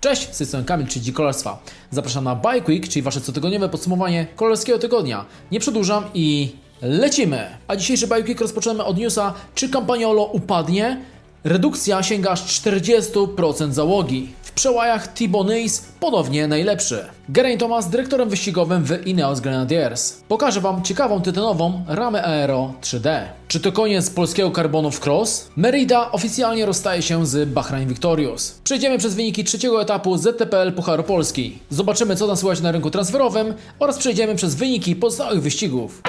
Cześć, z tej strony Kamil, czyli Kolarstwa. Zapraszam na Bike Week, czyli wasze cotygodniowe podsumowanie kolarskiego tygodnia. Nie przedłużam i lecimy! A dzisiejszy Bike Week rozpoczynamy od newsa, czy Campagnolo upadnie? Redukcja sięga aż 40% załogi. W przełajach Neys ponownie najlepszy. Geraint Thomas dyrektorem wyścigowym w Ineos Grenadiers. Pokażę Wam ciekawą tytonową ramę Aero 3D. Czy to koniec polskiego karbonu w cross? Merida oficjalnie rozstaje się z Bahrain Victorious. Przejdziemy przez wyniki trzeciego etapu ZTPL Pucharu Polski. Zobaczymy co tam słychać na rynku transferowym oraz przejdziemy przez wyniki pozostałych wyścigów.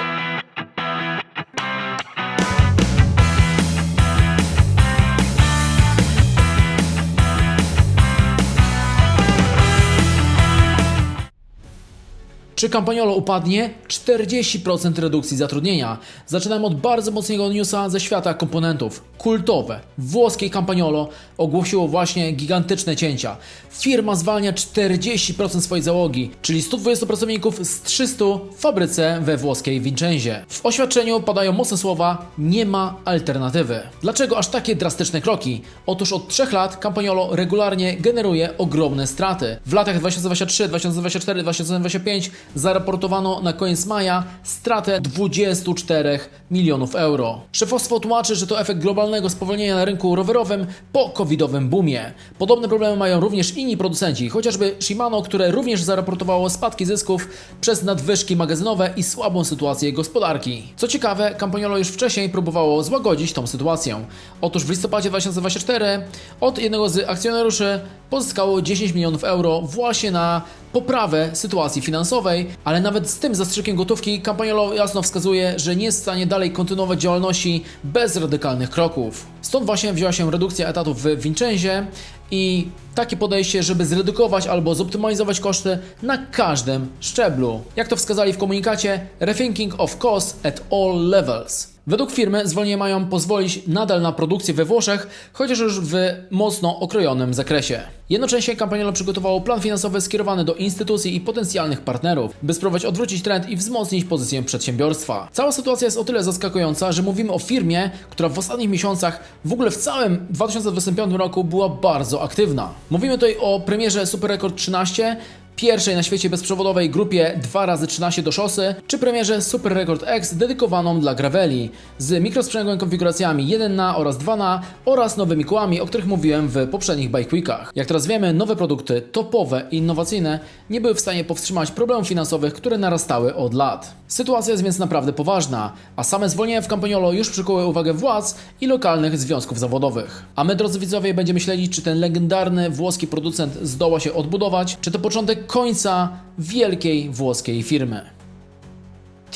Czy Campagnolo upadnie? 40% redukcji zatrudnienia. Zaczynamy od bardzo mocnego newsa ze świata komponentów. Kultowe, włoskie Campagnolo ogłosiło właśnie gigantyczne cięcia. Firma zwalnia 40% swojej załogi, czyli 120 pracowników z 300 w fabryce we włoskiej Vincenzie. W oświadczeniu padają mocne słowa, nie ma alternatywy. Dlaczego aż takie drastyczne kroki? Otóż od 3 lat Campagnolo regularnie generuje ogromne straty. W latach 2023, 2024, 2025 zaraportowano na koniec maja stratę 24 milionów euro. Szefostwo tłumaczy, że to efekt globalnego spowolnienia na rynku rowerowym po covidowym boomie. Podobne problemy mają również inni producenci, chociażby Shimano, które również zaraportowało spadki zysków przez nadwyżki magazynowe i słabą sytuację gospodarki. Co ciekawe, Campagnolo już wcześniej próbowało złagodzić tą sytuację. Otóż w listopadzie 2024 od jednego z akcjonariuszy pozyskało 10 milionów euro właśnie na poprawę sytuacji finansowej, ale nawet z tym zastrzykiem gotówki Campagnolo jasno wskazuje, że nie jest w stanie dalej kontynuować działalności bez radykalnych kroków. Stąd właśnie wzięła się redukcja etatów w Vincenzie i takie podejście, żeby zredukować albo zoptymalizować koszty na każdym szczeblu. Jak to wskazali w komunikacie, rethinking of costs at all levels. Według firmy zwolnienia mają pozwolić nadal na produkcję we Włoszech, chociaż już w mocno okrojonym zakresie. Jednocześnie Campagnolo przygotowało plan finansowy skierowany do instytucji i potencjalnych partnerów, by spróbować odwrócić trend i wzmocnić pozycję przedsiębiorstwa. Cała sytuacja jest o tyle zaskakująca, że mówimy o firmie, która w ostatnich miesiącach, w ogóle w całym 2025 roku była bardzo aktywna. Mówimy tutaj o premierze Super Record 13, pierwszej na świecie bezprzewodowej grupie 2x13 do szosy, czy premierze Super Record X dedykowaną dla graveli z mikrosprzęgłem konfiguracjami 1 na oraz 2 na oraz nowymi kołami, o których mówiłem w poprzednich Bike Weekach. Jak teraz wiemy, nowe produkty topowe i innowacyjne nie były w stanie powstrzymać problemów finansowych, które narastały od lat. Sytuacja jest więc naprawdę poważna, a same zwolnienia w Campagnolo już przykuły uwagę władz i lokalnych związków zawodowych. A my, drodzy widzowie, będziemy śledzić, czy ten legendarny włoski producent zdoła się odbudować, czy to początek końca wielkiej włoskiej firmy.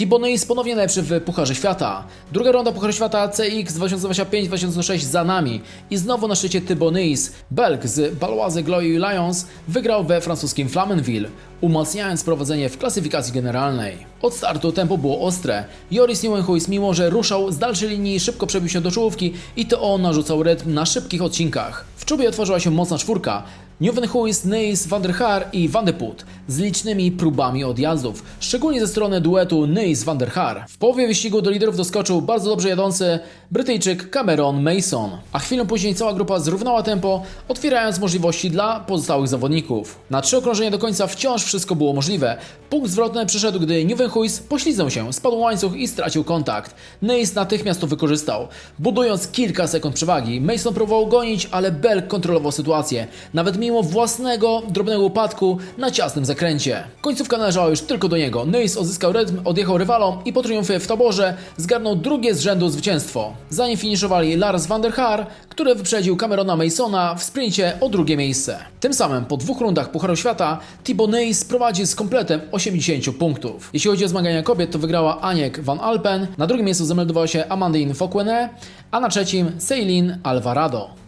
Neys ponownie najlepszy w Pucharze Świata. Druga ronda Pucharu Świata CX 2025-2026 za nami. I znowu na szczycie Neys. Belg z Baloise Glory Lions wygrał we francuskim Flamanville, umacniając prowadzenie w klasyfikacji generalnej. Od startu tempo było ostre. Joris Nieuwenhuis, mimo że ruszał z dalszej linii, szybko przebił się do czołówki i to on narzucał rytm na szybkich odcinkach. W czubie otworzyła się mocna czwórka. Nieuwenhuis, Neys, Van der Haar i Van de Put z licznymi próbami odjazdów, szczególnie ze strony duetu Neys-Van der Haar. W połowie wyścigu do liderów doskoczył bardzo dobrze jadący Brytyjczyk Cameron Mason, a chwilę później cała grupa zrównała tempo, otwierając możliwości dla pozostałych zawodników. Na trzy okrążenia do końca wciąż wszystko było możliwe. Punkt zwrotny przyszedł, gdy Nieuwenhuis pośliznął się, spadł łańcuch i stracił kontakt. Neys natychmiast to wykorzystał. Budując kilka sekund przewagi, Mason próbował gonić, ale Belk kontrolował sytuację. Nawet mimo własnego drobnego upadku na ciasnym zakręcie. Końcówka należała już tylko do niego. Neys odzyskał rytm, odjechał rywalom i po triumfie w taborze zgarnął drugie z rzędu zwycięstwo. Zanim finiszowali Lars van der Haar, który wyprzedził Camerona Masona w sprincie o drugie miejsce. Tym samym po dwóch rundach Pucharu Świata Thibaut Neys prowadzi z kompletem 80 punktów. Jeśli chodzi o zmagania kobiet, to wygrała Aniek van Alpen, na drugim miejscu zameldowała się Amandine Fokwene, a na trzecim Ceylin Alvarado.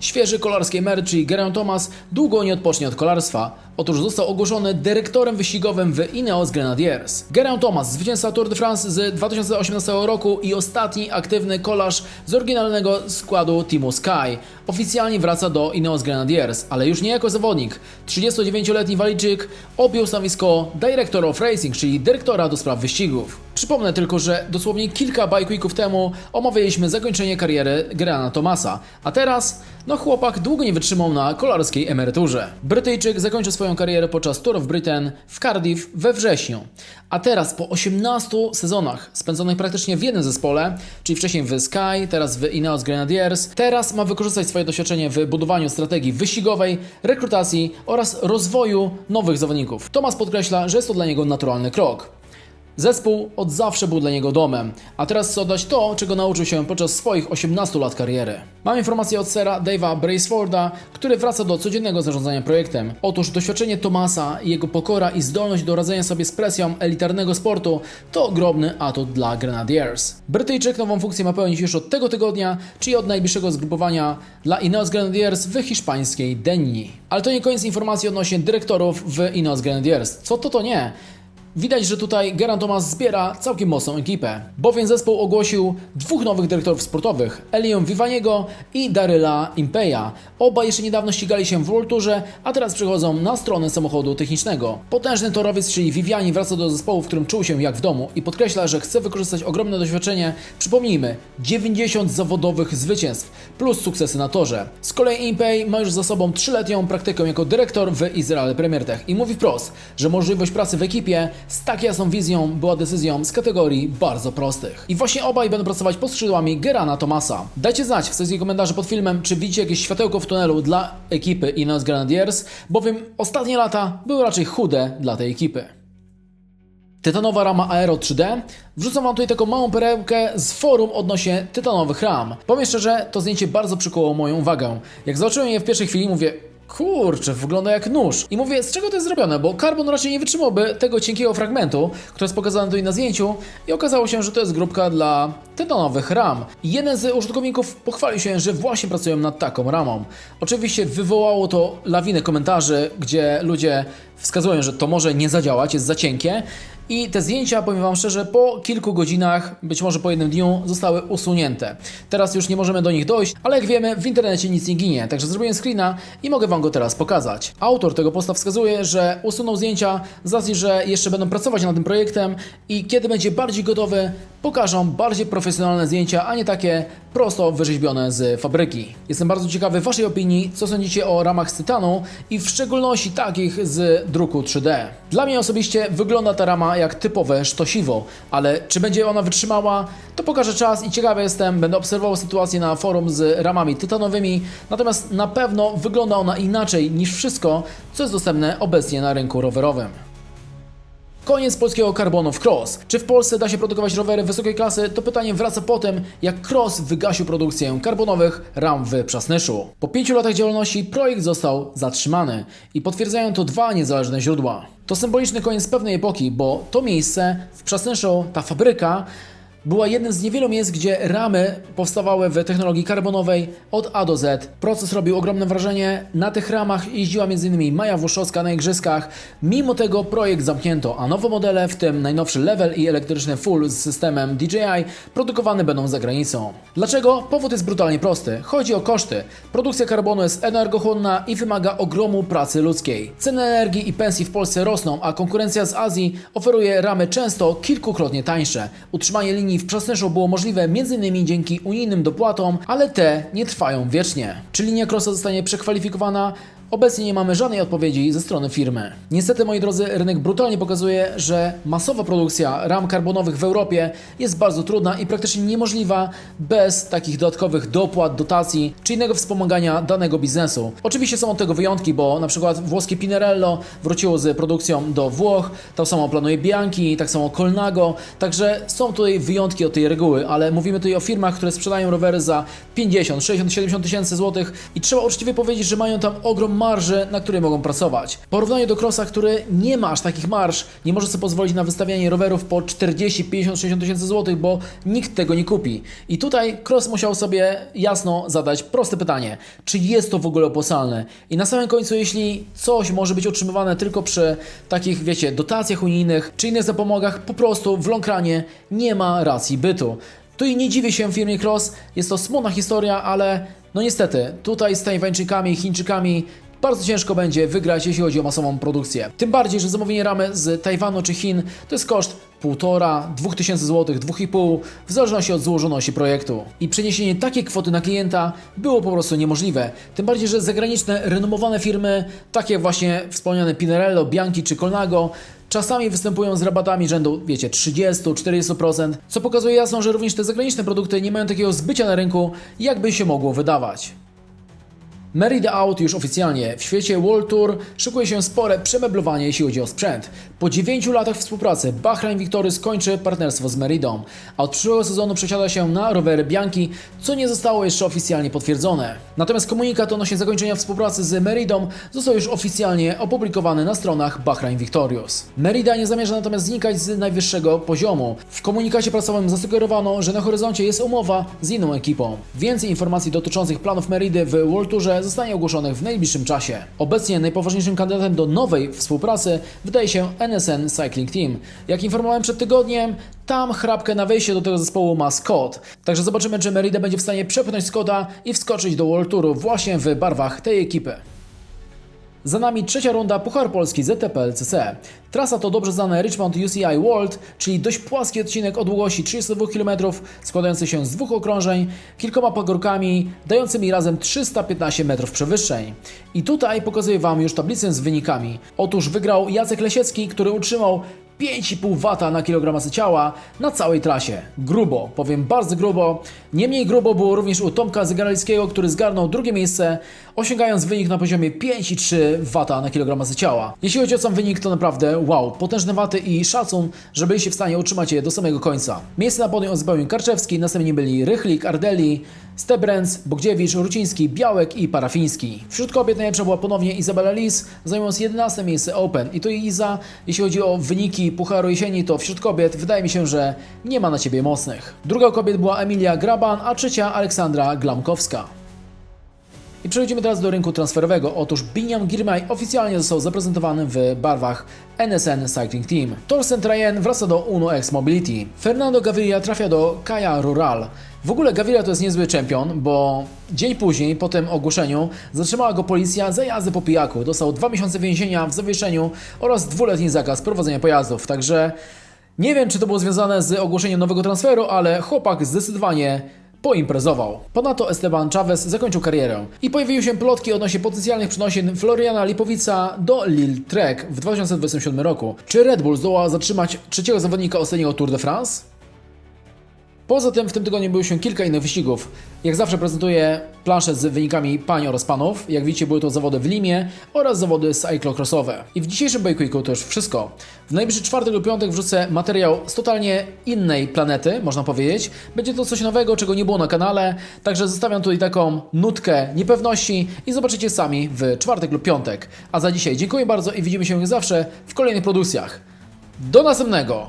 Świeży kolarski emeryt, czyli Geraint Thomas, długo nie odpocznie od kolarstwa. Otóż został ogłoszony dyrektorem wyścigowym w Ineos Grenadiers. Geraint Thomas, zwycięzca Tour de France z 2018 roku i ostatni aktywny kolarz z oryginalnego składu Teamu Sky, oficjalnie wraca do Ineos Grenadiers, ale już nie jako zawodnik. 39-letni Walijczyk objął stanowisko Director of Racing, czyli dyrektora do spraw wyścigów. Przypomnę tylko, że dosłownie kilka bike weeków temu omawialiśmy zakończenie kariery Grana Thomasa, a teraz, no chłopak długo nie wytrzymał na kolarskiej emeryturze. Brytyjczyk zakończył swoją karierę podczas Tour of Britain w Cardiff we wrześniu, a teraz po 18 sezonach spędzonych praktycznie w jednym zespole, czyli wcześniej w Sky, teraz w Ineos Grenadiers, teraz ma wykorzystać swoje doświadczenie w budowaniu strategii wyścigowej, rekrutacji oraz rozwoju nowych zawodników. Thomas podkreśla, że jest to dla niego naturalny krok. Zespół od zawsze był dla niego domem, a teraz chce oddać to, czego nauczył się podczas swoich 18 lat kariery. Mam informację od sera Dave'a Braceforda, który wraca do codziennego zarządzania projektem. Otóż doświadczenie Tomasa, jego pokora i zdolność do radzenia sobie z presją elitarnego sportu to ogromny atut dla Grenadiers. Brytyjczyk nową funkcję ma pełnić już od tego tygodnia, czyli od najbliższego zgrupowania dla Ineos Grenadiers w hiszpańskiej Denii. Ale to nie koniec informacji odnośnie dyrektorów w Ineos Grenadiers. Co to to nie? Widać, że tutaj Geraint Thomas zbiera całkiem mocną ekipę, bowiem zespół ogłosił dwóch nowych dyrektorów sportowych, Elion Vivaniego i Daryla Impeya. Oba jeszcze niedawno ścigali się w World Tourze, a teraz przychodzą na stronę samochodu technicznego. Potężny torowiec, czyli Viviani wraca do zespołu, w którym czuł się jak w domu i podkreśla, że chce wykorzystać ogromne doświadczenie. Przypomnijmy, 90 zawodowych zwycięstw plus sukcesy na torze. Z kolei Impey ma już za sobą trzyletnią praktykę jako dyrektor w Izrael Premier Tech i mówi wprost, że możliwość pracy w ekipie z tak jasną wizją była decyzją z kategorii bardzo prostych. I właśnie obaj będą pracować pod skrzydłami Gerana Thomasa. Dajcie znać w sekcji komentarzy pod filmem, czy widzicie jakieś światełko w tunelu dla ekipy Ineos Grenadiers, bowiem ostatnie lata były raczej chude dla tej ekipy. Tytanowa rama Aero 3D. Wrzucam Wam tutaj taką małą perełkę z forum odnośnie tytanowych ram. Powiem szczerze, to zdjęcie bardzo przykuło moją uwagę. Jak zobaczyłem je w pierwszej chwili, mówię, kurczę, wygląda jak nóż. I mówię, z czego to jest zrobione, bo karbon raczej nie wytrzymałby tego cienkiego fragmentu, który jest pokazany tutaj na zdjęciu i okazało się, że to jest grupka dla tytanowych ram. Jeden z użytkowników pochwalił się, że właśnie pracują nad taką ramą. Oczywiście wywołało to lawinę komentarzy, gdzie ludzie wskazują, że to może nie zadziałać, jest za cienkie. I te zdjęcia, powiem Wam szczerze, po kilku godzinach, być może po jednym dniu, zostały usunięte. Teraz już nie możemy do nich dojść, ale jak wiemy, w internecie nic nie ginie, także zrobiłem screena i mogę Wam go teraz pokazać. Autor tego posta wskazuje, że usunął zdjęcia z racji, że jeszcze będą pracować nad tym projektem i kiedy będzie bardziej gotowy, pokażą bardziej profesjonalne zdjęcia, a nie takie prosto wyrzeźbione z fabryki. Jestem bardzo ciekawy Waszej opinii, co sądzicie o ramach z tytanu i w szczególności takich z druku 3D. Dla mnie osobiście wygląda ta rama jak typowe sztosiwo, ale czy będzie ona wytrzymała, to pokaże czas i ciekawy jestem, będę obserwował sytuację na forum z ramami tytanowymi, natomiast na pewno wygląda ona inaczej niż wszystko, co jest dostępne obecnie na rynku rowerowym. Koniec polskiego karbonu w Cross. Czy w Polsce da się produkować rowery wysokiej klasy? To pytanie wraca po tym, jak Cross wygasił produkcję karbonowych ram w Przasnyszu. Po pięciu latach działalności projekt został zatrzymany i potwierdzają to dwa niezależne źródła. To symboliczny koniec pewnej epoki, bo to miejsce w Przasnyszu, ta fabryka, była jednym z niewielu miejsc, gdzie ramy powstawały w technologii karbonowej od A do Z. Proces robił ogromne wrażenie. Na tych ramach jeździła m.in. Maja Włoszowska na igrzyskach. Mimo tego projekt zamknięto, a nowe modele, w tym najnowszy Level i elektryczny Full z systemem DJI, produkowane będą za granicą. Dlaczego? Powód jest brutalnie prosty. Chodzi o koszty. Produkcja karbonu jest energochłonna i wymaga ogromu pracy ludzkiej. Ceny energii i pensji w Polsce rosną, a konkurencja z Azji oferuje ramy często kilkukrotnie tańsze. Utrzymanie linii w Przasnyszu było możliwe m.in. dzięki unijnym dopłatom, ale te nie trwają wiecznie. Czy linia Crossa zostanie przekwalifikowana? Obecnie nie mamy żadnej odpowiedzi ze strony firmy. Niestety, moi drodzy, rynek brutalnie pokazuje, że masowa produkcja ram karbonowych w Europie jest bardzo trudna i praktycznie niemożliwa bez takich dodatkowych dopłat, dotacji czy innego wspomagania danego biznesu. Oczywiście są od tego wyjątki, bo na przykład włoskie Pinarello wróciło z produkcją do Włoch, tak samo planuje Bianchi, tak samo Colnago, także są tutaj wyjątki od tej reguły, ale mówimy tutaj o firmach, które sprzedają rowery za 50, 60, 70 tysięcy złotych i trzeba uczciwie powiedzieć, że mają tam ogrom marży, na której mogą pracować. W porównaniu do Crossa, który nie ma aż takich marż, nie może sobie pozwolić na wystawianie rowerów po 40, 50, 60 tysięcy złotych, bo nikt tego nie kupi. I tutaj Cross musiał sobie jasno zadać proste pytanie, czy jest to w ogóle opłacalne? I na samym końcu, jeśli coś może być utrzymywane tylko przy takich, wiecie, dotacjach unijnych czy innych zapomogach, po prostu w Longranie nie ma racji bytu. Tu i nie dziwię się firmie Cross, jest to smutna historia, ale no niestety, tutaj z Tajwańczykami, Chińczykami bardzo ciężko będzie wygrać, jeśli chodzi o masową produkcję. Tym bardziej, że zamówienie ramy z Tajwanu czy Chin to jest koszt 1,5, 2 tysięcy złotych, 2,5 w zależności od złożoności projektu. I przeniesienie takiej kwoty na klienta było po prostu niemożliwe. Tym bardziej, że zagraniczne, renomowane firmy, takie właśnie wspomniane Pinarello, Bianchi czy Colnago, Czasami występują z rabatami rzędu, wiecie, 30-40%, co pokazuje jasno, że również te zagraniczne produkty nie mają takiego zbycia na rynku, jakby się mogło wydawać. Merida Out już oficjalnie. W świecie World Tour szykuje się spore przemeblowanie, jeśli chodzi o sprzęt. Po 9 latach współpracy Bahrain Victory skończy partnerstwo z Meridą, a od przyszłego sezonu przesiada się na rowery Bianchi, co nie zostało jeszcze oficjalnie potwierdzone. Natomiast komunikat odnośnie zakończenia współpracy z Meridą został już oficjalnie opublikowany na stronach Bahrain Victorious. Merida nie zamierza natomiast znikać z najwyższego poziomu. W komunikacie prasowym zasugerowano, że na horyzoncie jest umowa z inną ekipą. Więcej informacji dotyczących planów Meridy w World Tourze zostanie ogłoszonych w najbliższym czasie. Obecnie najpoważniejszym kandydatem do nowej współpracy wydaje się NSN Cycling Team. Jak informowałem przed tygodniem, tam chrapkę na wejście do tego zespołu ma Scott. Także zobaczymy, czy Merida będzie w stanie przepchnąć Scotta i wskoczyć do World Touru właśnie w barwach tej ekipy. Za nami trzecia runda Puchar Polski ZTP LCC. Trasa to dobrze znane Richmond UCI World, czyli dość płaski odcinek o długości 32 km, składający się z dwóch okrążeń, kilkoma pagórkami, dającymi razem 315 metrów przewyższeń. I tutaj pokazuję Wam już tablicę z wynikami. Otóż wygrał Jacek Lesiecki, który utrzymał 5,5 W na kilogram masy ciała na całej trasie. Grubo, powiem bardzo grubo. Nie mniej grubo było również u Tomka Zygaralskiego, który zgarnął drugie miejsce, osiągając wynik na poziomie 5,3 W na kilogram masy ciała. Jeśli chodzi o sam wynik, to naprawdę wow, potężne waty i szacun, że byliście w stanie utrzymać je do samego końca. Miejsce na podium uzupełnił Karczewski, następnie byli Rychlik, Ardeli, Stebrenz, Bogdziewicz, Ruciński, Białek i Parafiński. Wśród kobiet najlepsza była ponownie Izabela Lis, zajmując 11 miejsce Open. I to Iza, jeśli chodzi o wyniki Pucharu Jesieni, to wśród kobiet wydaje mi się, że nie ma na ciebie mocnych. Druga kobiet była Emilia Graban, a trzecia Aleksandra Glamkowska. I przechodzimy teraz do rynku transferowego. Otóż Biniam Girmay oficjalnie został zaprezentowany w barwach NSN Cycling Team. Torsten Trajen wraca do Uno X Mobility. Fernando Gaviria trafia do Kaja Rural. W ogóle Gaviria to jest niezły czempion, bo dzień później, po tym ogłoszeniu, zatrzymała go policja za jazdę po pijaku. Dostał dwa miesiące więzienia w zawieszeniu oraz dwuletni zakaz prowadzenia pojazdów. Także nie wiem, czy to było związane z ogłoszeniem nowego transferu, ale chłopak zdecydowanie poimprezował. Ponadto Esteban Chavez zakończył karierę i pojawiły się plotki odnośnie potencjalnych przenosin Floriana Lipowica do Lille Trek w 2027 roku. Czy Red Bull zdoła zatrzymać trzeciego zawodnika ostatniego Tour de France? Poza tym w tym tygodniu było się kilka innych wyścigów. Jak zawsze prezentuję planszę z wynikami pań oraz panów. Jak widzicie były to zawody w Limie oraz zawody cyclocrossowe. I w dzisiejszym Bajquiku to już wszystko. W najbliższy czwartek lub piątek wrzucę materiał z totalnie innej planety, można powiedzieć. Będzie to coś nowego, czego nie było na kanale, także zostawiam tutaj taką nutkę niepewności i zobaczycie sami w czwartek lub piątek. A za dzisiaj dziękuję bardzo i widzimy się jak zawsze w kolejnych produkcjach. Do następnego!